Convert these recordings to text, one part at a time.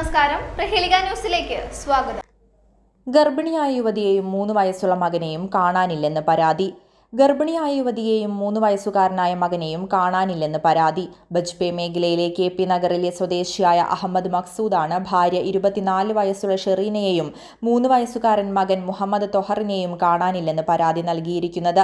നമസ്കാരം. പ്രഹേലിക ന്യൂസിലേക്ക് സ്വാഗതം. ഗർഭിണിയായ യുവതിയെയും മൂന്ന് വയസ്സുള്ള മകനെയും കാണാനില്ലെന്ന് പരാതി. ഗർഭിണിയായ യുവതിയെയും മൂന്ന് വയസ്സുകാരനായ മകനെയും കാണാനില്ലെന്ന് പരാതി. ബജ്പേ മേഖലയിലെ കെ പി നഗറിലെ സ്വദേശിയായ അഹമ്മദ് മക്സൂദാണ് ഭാര്യ ഇരുപത്തിനാല് വയസ്സുള്ള ഷെറീനയെയും മൂന്ന് വയസ്സുകാരൻ മകൻ മുഹമ്മദ് തൊഹറിനെയും കാണാനില്ലെന്ന് പരാതി നൽകിയിരിക്കുന്നത്.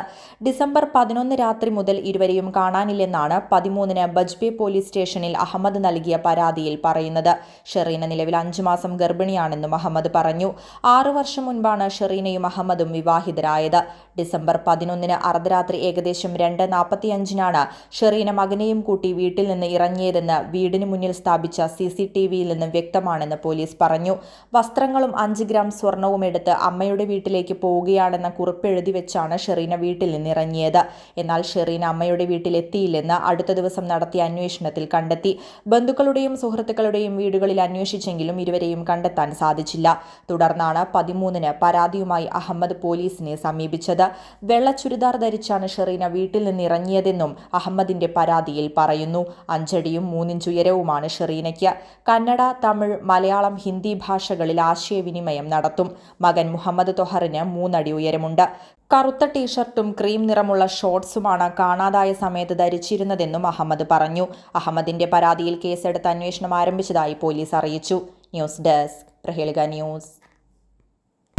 ഡിസംബർ പതിനൊന്ന് രാത്രി മുതൽ ഇരുവരെയും കാണാനില്ലെന്നാണ് പതിമൂന്നിന് ബജ്പേ പോലീസ് സ്റ്റേഷനിൽ അഹമ്മദ് നൽകിയ പരാതിയിൽ പറയുന്നത്. ഷെറീന നിലവിൽ അഞ്ചു മാസം ഗർഭിണിയാണെന്നും അഹമ്മദ് പറഞ്ഞു. ആറു വർഷം മുൻപാണ് ഷെറീനയും അഹമ്മദും വിവാഹിതരായത്. ഡിസംബർ പതിനൊന്നിന് അർദ്ധരാത്രി ഏകദേശം രണ്ട് നാൽപ്പത്തിയഞ്ചിനാണ് ഷെറീന മകനെയും കൂട്ടി വീട്ടിൽ നിന്ന് ഇറങ്ങിയതെന്ന് വീടിന് മുന്നിൽ സ്ഥാപിച്ച സി സി ടി വിയിൽ നിന്ന് വ്യക്തമാണെന്ന് പോലീസ് പറഞ്ഞു. വസ്ത്രങ്ങളും അഞ്ച് ഗ്രാം സ്വർണവും എടുത്ത് അമ്മയുടെ വീട്ടിലേക്ക് പോവുകയാണെന്ന കുറിപ്പ് എഴുതി വെച്ചാണ് ഷെറീന വീട്ടിൽ നിന്ന് ഇറങ്ങിയത്. എന്നാൽ ഷെറീന അമ്മയുടെ വീട്ടിലെത്തിയില്ലെന്ന് അടുത്ത ദിവസം നടത്തിയ അന്വേഷണത്തിൽ കണ്ടെത്തി. ബന്ധുക്കളുടെയും സുഹൃത്തുക്കളുടെയും വീടുകളിൽ അന്വേഷിച്ചെങ്കിലും ഇരുവരെയും കണ്ടെത്താൻ സാധിച്ചില്ല. തുടർന്നാണ് പതിമൂന്നിന് പരാതിയുമായി അഹമ്മദ് പോലീസിനെ സമീപിച്ചത്. വെള്ള ചുരിദാർ ധരിച്ചാണ് ഷെറീന വീട്ടിൽ നിന്ന് ഇറങ്ങിയതെന്നും അഹമ്മദിന്റെ പരാതിയിൽ പറയുന്നു. അഞ്ചടിയും മൂന്നിഞ്ച് ഉയരവുമാണ് ഷെറീനയ്ക്ക്. കന്നഡ തമിഴ് മലയാളം ഹിന്ദി ഭാഷകളിൽ ആശയവിനിമയം നടത്തും. മകൻ മുഹമ്മദ് തൊഹറിന് മൂന്നടി ഉയരമുണ്ട്. കറുത്ത ടീഷർട്ടും ക്രീം നിറമുള്ള ഷോർട്സുമാണ് കാണാതായ സമയത്ത് ധരിച്ചിരുന്നതെന്നും അഹമ്മദ് പറഞ്ഞു. അഹമ്മദിന്റെ പരാതിയിൽ കേസെടുത്ത് അന്വേഷണം ആരംഭിച്ചതായി പോലീസ് അറിയിച്ചു. News desk Prahelika news.